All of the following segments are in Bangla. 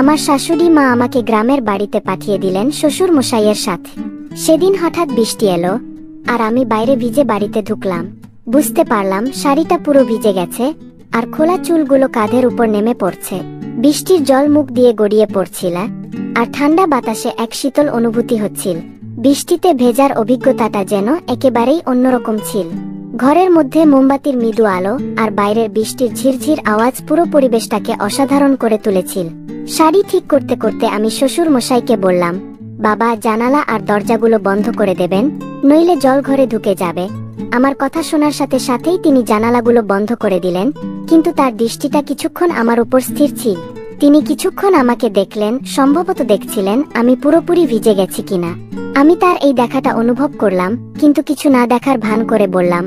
আমার শাশুড়ি মা আমাকে গ্রামের বাড়িতে পাঠিয়ে দিলেন শ্বশুর মশাইয়ের সাথে। সেদিন হঠাৎ বৃষ্টি এলো, আর আমি বাইরে ভিজে বাড়িতে ঢুকলাম। বুঝতে পারলাম শাড়িটা পুরো ভিজে গেছে, আর খোলা চুলগুলো কাঁধের উপর নেমে পড়ছে। বৃষ্টির জল মুখ দিয়ে গড়িয়ে পড়ছিল, আর ঠান্ডা বাতাসে এক শীতল অনুভূতি হচ্ছিল। বৃষ্টিতে ভেজার অভিজ্ঞতাটা যেন একেবারেই অন্যরকম ছিল। ঘরের মধ্যে মোমবাতির মৃদু আলো আর বাইরের বৃষ্টির ঝিরঝির আওয়াজ পুরো পরিবেশটাকে অসাধারণ করে তুলেছিল। শাড়ি ঠিক করতে করতে আমি শ্বশুর মশাইকে বললাম, বাবা, জানালা আর দরজাগুলো বন্ধ করে দেবেন, নইলে জল ঘরে ঢুকে যাবে। আমার কথা শোনার সাথে সাথেই তিনি জানালাগুলো বন্ধ করে দিলেন, কিন্তু তার দৃষ্টিটা কিছুক্ষণ আমার উপর স্থির ছিল। তিনি কিছুক্ষণ আমাকে দেখলেন, সম্ভবত দেখছিলেন আমি পুরোপুরি ভিজে গেছি কিনা। আমি তার এই দেখাটা অনুভব করলাম, কিন্তু কিছু না দেখার ভান করে বললাম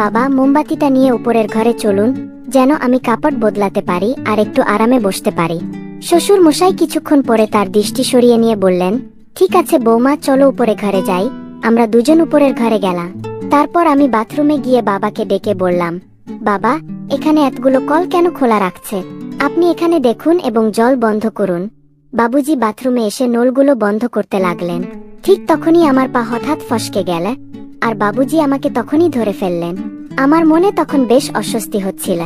বাবা মোমবাতিটা নিয়ে উপরের ঘরে চলুন, যেন আমি কাপড় বদলাতে পারি আর একটু আরামে বসতে পারি। শ্বশুর মশাই কিছুক্ষণ পরে তার দৃষ্টি সরিয়ে নিয়ে বললেন, ঠিক আছে বৌমা, চলো উপরে ঘরে যাই, আমরা দুজন উপরের ঘরে গেলাম। তারপর আমি বাথরুমে গিয়ে বাবাকে ডেকে বললাম, বাবা, এখানে এতগুলো কল কেন খোলা রাখছে? আপনি এখানে দেখুন এবং জল বন্ধ করুন। বাবুজি বাথরুমে এসে নলগুলো বন্ধ করতে লাগলেন। ঠিক তখনই আমার পা হঠাৎ ফসকে গেলে আর বাবুজি আমাকে তখনই ধরে ফেললেন। আমার মনে তখন বেশ অস্বস্তি হচ্ছিল।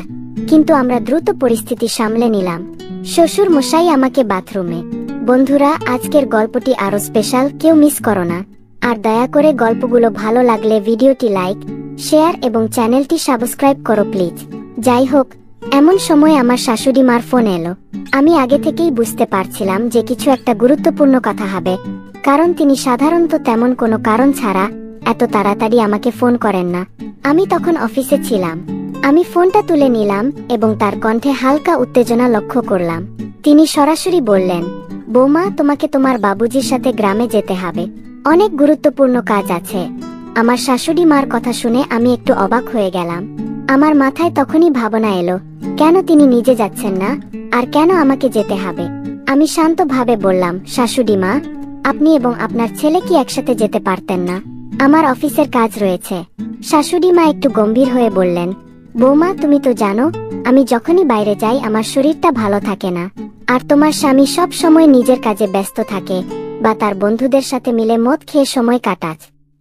কিন্তু আমরা দ্রুত পরিস্থিতি সামলে নিলাম। শ্বশুর মশাই আমাকে বাথরুমে। বন্ধুরা, আজকের গল্পটি আরও স্পেশাল, কেউ মিস করো না। আর দয়া করে গল্পগুলো ভালো লাগলে ভিডিওটি লাইক, শেয়ার এবং চ্যানেলটি সাবস্ক্রাইব করো প্লিজ। যাই হোক, এমন সময় আমার শাশুড়ি মার ফোন এলো। আমি আগে থেকেই বুঝতে পারছিলাম যে কিছু একটা গুরুত্বপূর্ণ কথা হবে, কারণ তিনি সাধারণত তেমন কোনো কারণ ছাড়া এত তাড়াতাড়ি আমাকে ফোন করেন না। আমি তখন অফিসে ছিলাম। আমি ফোনটা তুলে নিলাম এবং তার কণ্ঠে হালকা উত্তেজনা লক্ষ্য করলাম। তিনি সরাসরি বললেন, বৌমা, তোমাকে তোমার বাবুজির সাথে গ্রামে যেতে হবে। অনেক গুরুত্বপূর্ণ কাজ আছে। আমার শাশুড়ি মার কথা শুনে আমি একটু অবাক হয়ে গেলাম। আমার মাথায় তখনই ভাবনা এলো, কেন তিনি নিজে যাচ্ছেন না? আর কেন আমাকে যেতে হবে? আমি শান্তভাবে বললাম, শাশুড়ি মা, আপনি এবং আপনার ছেলে কি একসাথে যেতে পারতেন না? আমার অফিসের কাজ রয়েছে। শাশুড়ি মা একটু গম্ভীর হয়ে বললেন, বৌমা, তুমি তো জানো, আমি যখনই বাইরে যাই আমার শরীরটা ভালো থাকে না। আর তোমার স্বামী সব সময় নিজের কাজে ব্যস্ত থাকে বা তার বন্ধুদের সাথে মিলে মদ খেয়ে সময় কাটাচ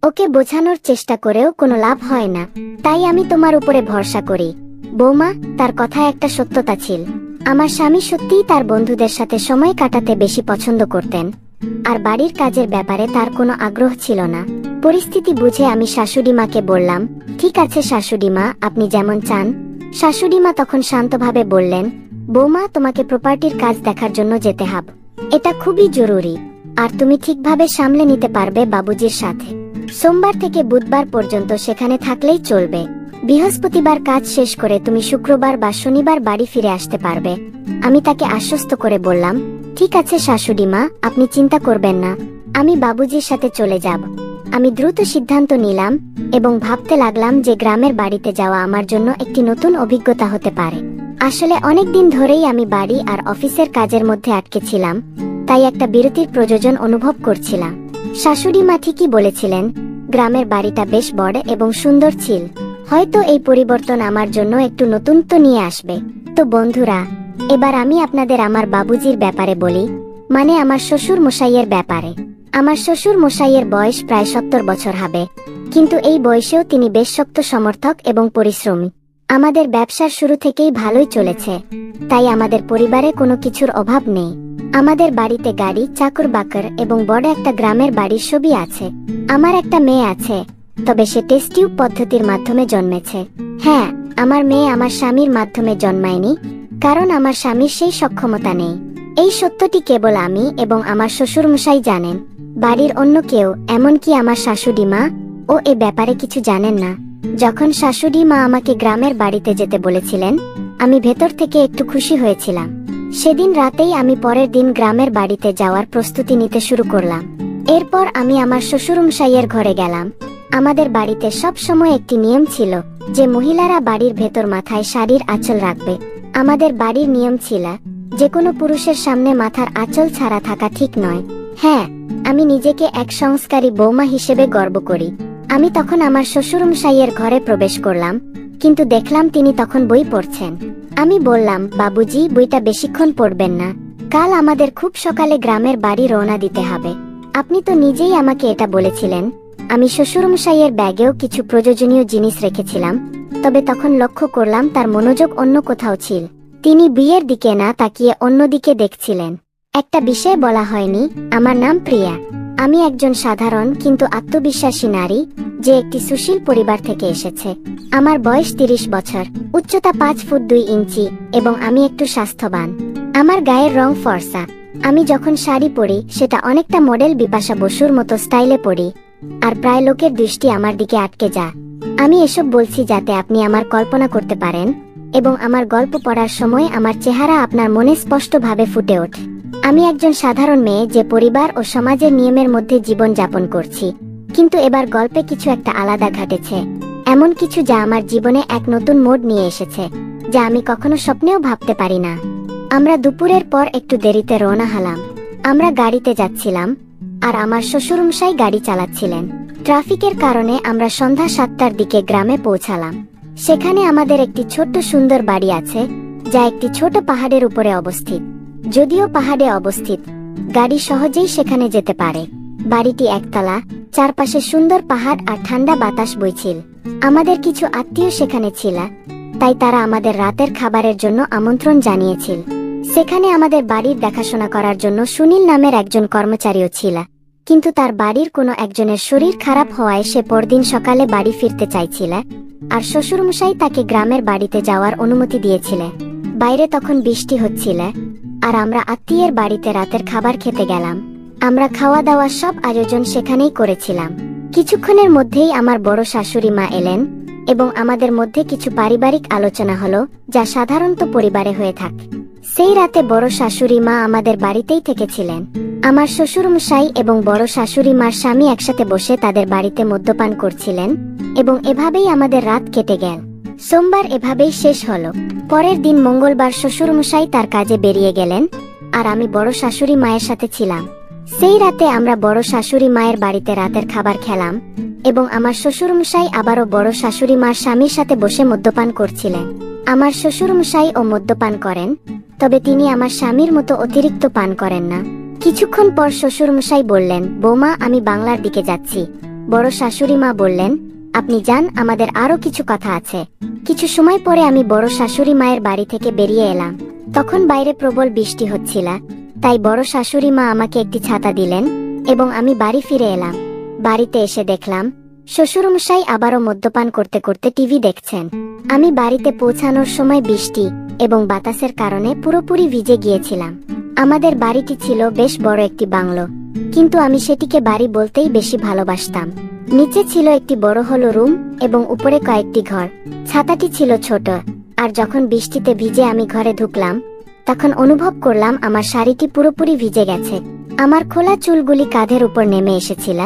ওকে বোঝানোর চেষ্টা করেও কোনো লাভ হয় না। তাই আমি তোমার উপরে ভরসা করি। বৌমা, তার কথায় একটা সত্যতা ছিল। আমার স্বামী সত্যিই তার বন্ধুদের সাথে সময় কাটাতে বেশি পছন্দ করতেন। আর বাড়ির কাজের ব্যাপারে তার কোনো আগ্রহ ছিল না। পরিস্থিতি বুঝে আমি শাশুড়ি মাকে বললাম, ঠিক আছে শাশুড়ি মা আপনি যেমন চান। শাশুড়ি মা তখন শান্তভাবে বললেন, বৌমা, তোমাকে প্রপার্টির কাজ দেখার জন্য যেতে হাব। এটা খুবই জরুরি, আর তুমি ঠিকভাবে সামলে নিতে পারবে বাবুজির সাথে। সোমবার থেকে বুধবার পর্যন্ত সেখানে থাকলেই চলবে। বৃহস্পতিবার কাজ শেষ করে তুমি শুক্রবার বা শনিবার বাড়ি ফিরে আসতে পারবে। আমি তাকে আশ্বস্ত করে বললাম, ঠিক আছে শাশুড়ি মা আপনি চিন্তা করবেন না, আমি বাবুজির সাথে চলে যাব। আমি দ্রুত সিদ্ধান্ত নিলাম এবং ভাবতে লাগলাম যে গ্রামের বাড়িতে যাওয়া আমার জন্য একটি নতুন অভিজ্ঞতা হতে পারে। আসলে অনেক দিন ধরেই আমি বাড়ি আর অফিসের কাজের মধ্যে আটকে ছিলাম, তাই একটা বিরতির প্রয়োজন অনুভব করছিলাম। শাশুড়ি মা ঠিকই বলেছিলেন, গ্রামের বাড়িটা বেশ বড় এবং সুন্দর ছিল। হয়তো এই পরিবর্তন আমার জন্য একটু নতুনত্ব নিয়ে আসবে। তো বন্ধুরা, এবার আমি আপনাদের আমার বাবুজির ব্যাপারে বলি মানে আমার শ্বশুর মশাইয়ের ব্যাপারে। আমার শ্বশুর মশাইয়ের বয়স প্রায় সত্তর বছর হবে। কিন্তু এই বয়সেও তিনি বেশ শক্ত সমর্থক এবং পরিশ্রমী। আমাদের ব্যবসার শুরু থেকেই ভালোই চলেছে। তাই আমাদের পরিবারে কোনো কিছুর অভাব নেই। আমাদের বাড়িতে গাড়ি, চাকর বাকর এবং বড় একটা গ্রামের বাড়ির ছবি আছে। আমার একটা মেয়ে আছে, তবে সে টেস্ট টিউব পদ্ধতির মাধ্যমে জন্মেছে। হ্যাঁ আমার মেয়ে আমার স্বামীর মাধ্যমে জন্মায়নি, কারণ আমার স্বামীর সেই সক্ষমতা নেই। এই সত্যটি কেবল আমি এবং আমার শ্বশুরমশাই জানেন। বাড়ির অন্য কেউ, এমনকি আমার শাশুড়ি মা, ও এ ব্যাপারে কিছু জানেন না। যখন শাশুড়ি মা আমাকে গ্রামের বাড়িতে যেতে বলেছিলেন, আমি ভেতর থেকে একটু খুশি হয়েছিলাম। সেদিন রাতেই আমি পরের দিন গ্রামের বাড়িতে যাওয়ার প্রস্তুতি নিতে শুরু করলাম। এরপর আমি আমার শ্বশুরমশাইয়ের ঘরে গেলাম। আমাদের বাড়িতে সব সময় একটি নিয়ম ছিল যে মহিলারা বাড়ির ভেতর মাথায় শাড়ির আঁচল রাখবে। আমাদের বাড়ির নিয়ম ছিল যে কোনো পুরুষের সামনে মাথার আঁচল ছাড়া থাকা ঠিক নয়। হ্যাঁ আমি নিজেকে এক সংস্কারী বৌমা হিসেবে গর্ব করি। আমি তখন আমার শ্বশুরমশাইয়ের ঘরে প্রবেশ করলাম, কিন্তু দেখলাম তিনি তখন বই পড়ছেন। আমি বললাম, বাবুজি, বইটা বেশিক্ষণ পড়বেন না। কাল আমাদের খুব সকালে গ্রামের বাড়ি রওনা দিতে হবে। আপনি তো নিজেই আমাকে এটা বলেছিলেন। আমি শ্বশুরমশাইয়ের ব্যাগেও কিছু প্রয়োজনীয় জিনিস রেখেছিলাম, তবে তখন লক্ষ্য করলাম তার মনোযোগ অন্য কোথাও ছিল। তিনি বিয়ের দিকে না তাকিয়ে অন্যদিকে দেখছিলেন। একটা বিষয় বলা হয়নি, আমার নাম প্রিয়া। আমি একজন সাধারণ কিন্তু আত্মবিশ্বাসী নারী, যে একটি সুশীল পরিবার থেকে এসেছে। আমার বয়স তিরিশ বছর, উচ্চতা পাঁচ ফুট দুই ইঞ্চি, এবং আমি একটু স্বাস্থ্যবান। আমার গায়ের রং ফর্সা। আমি যখন শাড়ি পরি, সেটা অনেকটা মডেল বিপাশা বসুর মতো স্টাইলে পরি, আর প্রায় লোকের দৃষ্টি আমার দিকে আটকে যা আমি এসব বলছি যাতে আপনি আমার কল্পনা করতে পারেন, এবং আমার গল্প পড়ার সময় আমার চেহারা আপনার মনে স্পষ্টভাবে ফুটে ওঠে। আমি একজন সাধারণ মেয়ে যে পরিবার ও সমাজের নিয়মের মধ্যে জীবন যাপন করছি। কিন্তু এবার গল্পে কিছু একটা আলাদা ঘটেছে। এমন কিছু যা আমার জীবনে এক নতুন মোড় নিয়ে এসেছে, যা আমি কখনো স্বপ্নেও ভাবতে পারি না। আমরা দুপুরের পর একটু দেরিতে রওনা হলাম। আমরা গাড়িতে যাচ্ছিলাম, আর আমার শ্বশুরমশাই গাড়ি চালাচ্ছিলেন। ট্রাফিকের কারণে আমরা সন্ধ্যা সাতটার দিকে গ্রামে পৌঁছালাম। সেখানে আমাদের একটি ছোট্ট সুন্দর বাড়ি আছে, যা একটি ছোট পাহাড়ের উপরে অবস্থিত। যদিও পাহাড়ে অবস্থিত, গাড়ি সহজেই সেখানে যেতে পারে। বাড়িটি একতলা, চারপাশে সুন্দর পাহাড় আর ঠান্ডা বাতাস বইছিল। আমাদের কিছু আত্মীয় সেখানে ছিল, তাই তারা আমাদের রাতের খাবারের জন্য আমন্ত্রণ জানিয়েছিল। সেখানে আমাদের বাড়ির দেখাশোনা করার জন্য সুনীল নামের একজন কর্মচারীও ছিল, কিন্তু তার বাড়ির কোনো একজনের শরীর খারাপ হওয়ায় সে পরদিন সকালে বাড়ি ফিরতে চাইছিল, আর শ্বশুরমশাই তাকে গ্রামের বাড়িতে যাওয়ার অনুমতি দিয়েছিলে বাইরে তখন বৃষ্টি হচ্ছিল আর আমরা আত্মীয়ের বাড়িতে রাতের খাবার খেতে গেলাম। আমরা খাওয়া দাওয়ার সব আয়োজন সেখানেই করেছিলাম। কিছুক্ষণের মধ্যেই আমার বড় শাশুড়ি মা এলেন এবং আমাদের মধ্যে কিছু পারিবারিক আলোচনা হলো, যা সাধারণত পরিবারে হয়ে থাকে। সেই রাতে বড় শাশুড়ি মা আমাদের বাড়িতেই থেকেছিলেন। আমার শ্বশুরমশাই এবং বড় শাশুড়ি মার স্বামী একসাথে বসে তাদের বাড়িতে মদ্যপান করছিলেন এবং এভাবেই আমাদের রাত কেটে গেল। সোমবার এভাবেই শেষ হলো। পরের দিন মঙ্গলবার শ্বশুরমশাই তার কাজে বেরিয়ে গেলেন, আর আমি বড় শাশুড়ি মায়ের সাথে ছিলাম। সেই রাতে আমরা বড় শাশুড়ি মায়ের বাড়িতে রাতের খাবার খেলাম এবং আমার শ্বশুরমশাই আবারও বড় শাশুড়ি মার স্বামীর সাথে বসে মদ্যপান করছিলেন। আমার শ্বশুরমশাই ও মদ্যপান করেন, তবে তিনি আমার স্বামীর মতো অতিরিক্ত পান করেন না। কিছুক্ষণ পর শ্বশুরমশাই বললেন, বৌমা, আমি বাংলার দিকে যাচ্ছি। বড় শাশুড়ি মা বললেন আপনি যান, আমাদের আরও কিছু কথা আছে। কিছু সময় পরে আমি বড় শাশুড়ি মায়ের বাড়ি থেকে বেরিয়ে এলাম। তখন বাইরে প্রবল বৃষ্টি হচ্ছিল। তাই বড় শাশুড়ি মা আমাকে একটি ছাতা দিলেন এবং আমি বাড়ি ফিরে এলাম। বাড়িতে এসে দেখলাম, শ্বশুরমশাই আবারও মদ্যপান করতে করতে টিভি দেখছেন। আমি বাড়িতে পৌঁছানোর সময় বৃষ্টি এবং বাতাসের কারণে পুরোপুরি ভিজে গিয়েছিলাম। আমাদের বাড়িটি ছিল বেশ বড় একটি বাংলো, কিন্তু আমি সেটিকে বাড়ি বলতেই বেশি ভালোবাসতাম। নিচে ছিল একটি বড় হলো রুম এবং উপরে কয়েকটি ঘর। ছাতাটি ছিল ছোট। আর যখন বৃষ্টিতে ভিজে আমি ঘরে ঢুকলাম, তখন অনুভব করলাম আমার শাড়িটি পুরোপুরি ভিজে গেছে। আমার খোলা চুলগুলি কাঁধের উপর নেমে এসেছিল,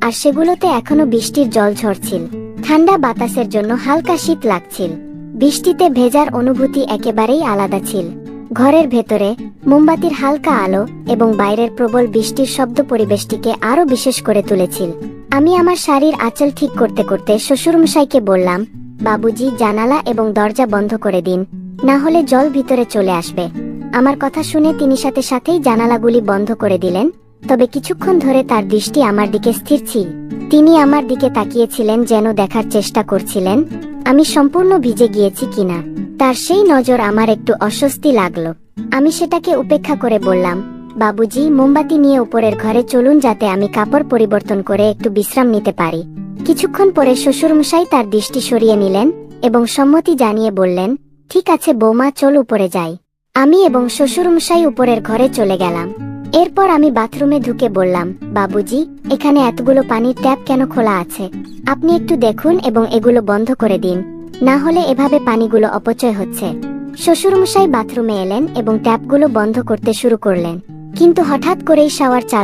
আর সেগুলোতে এখনও বৃষ্টির জল ঝরছিল। ঠান্ডা বাতাসের জন্য হালকা শীত লাগছিল। বৃষ্টিতে ভেজার অনুভূতি একেবারেই আলাদা ছিল। ঘরের ভেতরে মোমবাতির হালকা আলো এবং বাইরের প্রবল বৃষ্টির শব্দ পরিবেশটিকে আরও বিশেষ করে তুলেছিল। আমি আমার শাড়ির আঁচল ঠিক করতে করতে শ্বশুরমশাইকে বললাম, বাবুজি, জানালা এবং দরজা বন্ধ করে দিন, না হলে জল ভিতরে চলে আসবে। আমার কথা শুনে তিনি সাথে সাথেই জানালাগুলি বন্ধ করে দিলেন, তবে কিছুক্ষণ ধরে তার দৃষ্টি আমার দিকে স্থির ছিল তিনি আমার দিকে তাকিয়েছিলেন যেন দেখার চেষ্টা করছিলেন, আমি সম্পূর্ণ ভিজে গিয়েছি কিনা? তার সেই নজর আমার একটু অস্বস্তি লাগল। আমি সেটাকে উপেক্ষা করে বললাম বাবুজি, মোমবাতি নিয়ে উপরের ঘরে চলুন যাতে আমি কাপড় পরিবর্তন করে একটু বিশ্রাম নিতে পারি। কিছুক্ষণ পরে শ্বশুরমশাই তার দৃষ্টি সরিয়ে নিলেন এবং সম্মতি জানিয়ে বললেন, ঠিক আছে বৌমা, চল উপরে যাই। আমি এবং শ্বশুরমশাই উপরের ঘরে চলে গেলাম। এরপর আমি বাথরুমে ঢুকে বললাম, বাবুজি, এখানে এতগুলো পানির ট্যাপ কেন খোলা আছে? আপনি একটু দেখুন এবং এগুলো বন্ধ করে দিন। না হলে এভাবে পানিগুলো অপচয় হচ্ছে। শ্বশুরমশাই বাথরুমে এলেন এবং ট্যাপগুলো বন্ধ করতে শুরু করলেন। কিন্তু হঠাৎ করেই শাওয়ার চালু